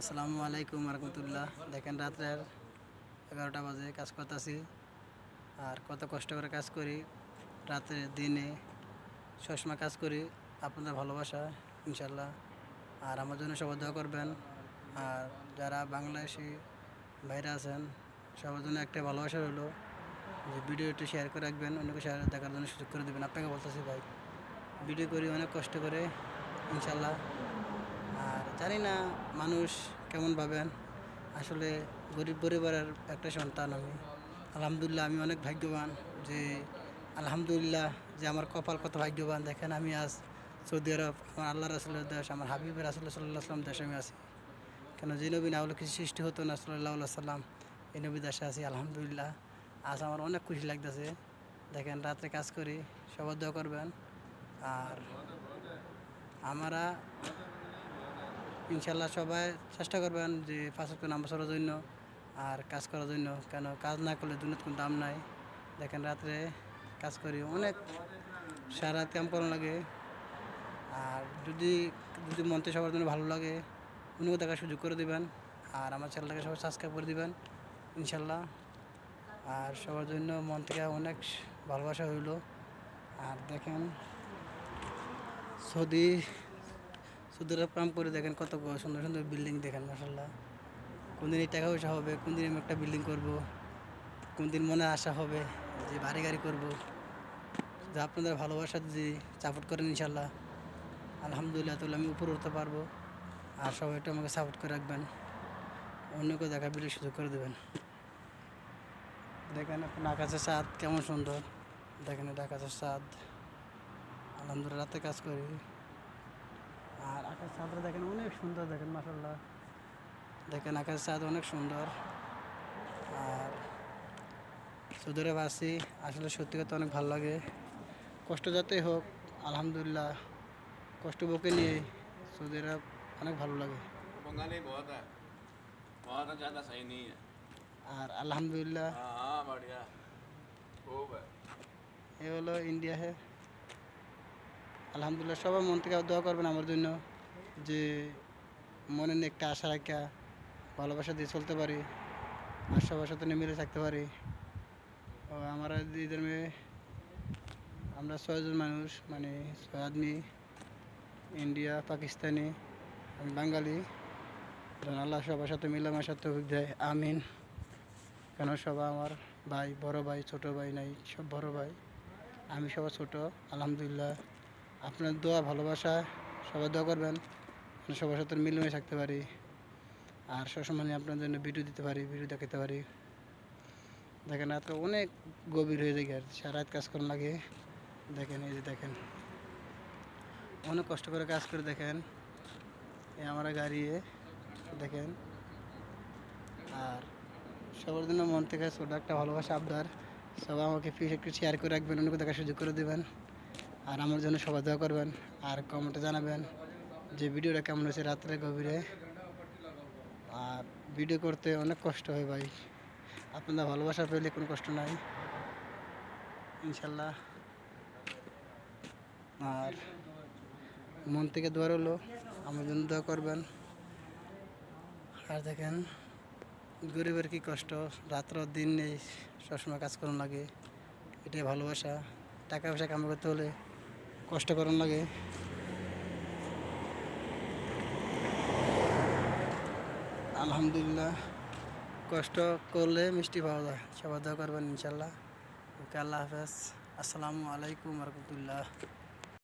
আসসালামু আলাইকুম রহমতুল্লাহ দেখেন রাত্রের এগারোটা বাজে, কাজ করতেছি। আর কত কষ্ট করে কাজ করি। রাত্রে দিনে সবসময় কাজ করি, আপনাদের ভালোবাসা ইনশাল্লাহ আর আমার জন্য সবাই দোয়া করবেন। আর যারা বাংলাদেশি বাইরে আছেন, সবার জন্য একটা ভালোবাসা রইল যে ভিডিওটি শেয়ার করে রাখবেন, অন্যকে শেয়ার দেখার জন্য সুযোগ করে দেবেন। আপনাকে বলতেছি ভাই, ভিডিও করি, অনেক কষ্ট করে ইনশাল্লাহ আর জানি না মানুষ কেমন ভাবেন। আসলে গরিব পরিবারের একটা সন্তান আমি। আলহামদুলিল্লাহ আমি অনেক ভাগ্যবান যে, আলহামদুলিল্লাহ যে আমার কপাল কত ভাগ্যবান। দেখেন আমি আজ সৌদি আরব, আমার আল্লাহ রাসুলের দেশ, আমার হাবিবের রাসুল সাল্লাহ সাল্লাম দেশে আমি আছি। কেন যে নবী না কিছু সৃষ্টি হতো না সাল্লাহ সাল্লাম এই নবী দেশে আছি, আলহামদুলিল্লাহ। আজ আমার অনেক খুশি লাগতেছে। দেখেন রাত্রে কাজ করি, সবার দোয়া করবেন। আর আমরা ইনশাল্লাহ সবাই চেষ্টা করবেন যে ফাঁসক নামাজ পড়ার জন্য আর কাজ করার জন্য। কেন কাজ না করলে দুনিয়ার কোনো দাম নাই। দেখেন রাত্রে কাজ করি, অনেক সারা কাম করানো লাগে। আর যদি যদি মন্ত্রী সবার জন্য ভালো লাগে উনিও দেখার সুযোগ করে দিবেন। আর আমার চ্যানেলটাকে সবাই সাবস্ক্রাইব করে দিবেন, ইনশাল্লাহ। আর সবার জন্য মন থেকে অনেক ভালোবাসা হইল আর দেখেন সৌদি সুদূর প্রাম করে দেখেন কত সুন্দর সুন্দর বিল্ডিং দেখেন মাসাল্লাহ কোন দিন এই টাকা পয়সা হবে কোন দিন আমি একটা বিল্ডিং করব কোন দিন মনে আশা হবে যে বাড়ি গাড়ি করব। যা আপনাদের ভালোবাসা যদি সাপোর্ট করেন ইনশাল্লাহ আলহামদুলিল্লাহ তাহলে আমি উপরে উঠতে পারব। আর সবাই একটু আমাকে সাপোর্ট করে রাখবেন, অন্যকে দেখা ভিডিও সুযোগ করে দেবেন। দেখেন এখন আকাশের স্বাদ কেমন সুন্দর। দেখেন এটা আকাশের স্বাদ আলহামদুলিল্লাহ, রাতে কাজ করি। আর আকাশ চাঁদরা দেখেন অনেক সুন্দর দেখেন মাসাল্লা দেখেন আকাশ চাঁদ অনেক সুন্দর। আর সুদূরে বাসি আসলে সত্যি কথা অনেক ভালো লাগে। কষ্ট যাতেই হোক আলহামদুলিল্লাহ কষ্ট বুকে নিয়ে সৌদি অনেক ভালো লাগে। আর আলহামদুলিল্লাহ। এ হলো ইন্ডিয়া হ্যাঁ আলহামদুলিল্লাহ, সবাই মন থেকে দোয়া করবেন আমার জন্য যে মনে নিয়ে একটা আশা রাখা ভালোবাসা দিয়ে চলতে পারি আর সবার সাথে মিলে থাকতে পারি। ও, আমার দিদিদের মেয়ে আমরা ছয়জন মানুষ মানে ছয় আদমি, ইন্ডিয়া, পাকিস্তানি, আমি বাঙালি। আল্লাহ সবার সাথে মিলামেশার তৌফিক দেয়, আমিন। কেন সবাই আমার ভাই, বড় ভাই, ছোট ভাই নাই, সব বড় ভাই। আমি সবার ছোট, আলহামদুলিল্লাহ। আপনার দোয়া, ভালোবাসা, সবাই দোয়া করবেন। সবার সাথে মিলেমিশে থাকতে পারি। আর সবসময় আপনার জন্য ভিডিও দিতে পারি ভিডিও দেখাতে পারি। দেখেন আজকে অনেক গভীর হয়ে যায় আর সারা রাত কাজ করার লাগে। দেখেন, এই যে দেখেন। অনেক কষ্ট করে কাজ করে দেখেন। এই আমার গাড়ি দেখেন। আর সবার জন্য মন থেকে ছোটো একটা ভালোবাসা, আবদার। সবাই আমাকে প্লিজ একটু শেয়ার করে রাখবেন, অন্যকে দেখার সুযোগ করে দেবেন। আর আমার জন্য সবাই দোয়া করবেন আর কমেন্টে জানাবেন যে ভিডিওটা কেমন হয়েছে রাত্রে গভীরে। আর ভিডিও করতে অনেক কষ্ট হয় ভাই। আপনাদের ভালোবাসা পেলে কোনো কষ্ট নাই। ইনশাল্লাহ। আর মন থেকে দোয়া রইল, আমার জন্য দোয়া করবেন। আর দেখেন, গরিবের কি কষ্ট, রাত্র দিন নেই, সবসময় কাজ লাগে। এটাই ভালোবাসা। টাকা পয়সা কামাই করতে হলে কষ্ট করানো লাগে। আলহামদুলিল্লাহ, কষ্ট করলে মিষ্টি পাওয়া যায়। সবাই দোয়া করবেন ইনশাল্লাহ। ওকে আল্লাহ হাফেজ। আসসালামু আলাইকুম রহমতুল্লাহ।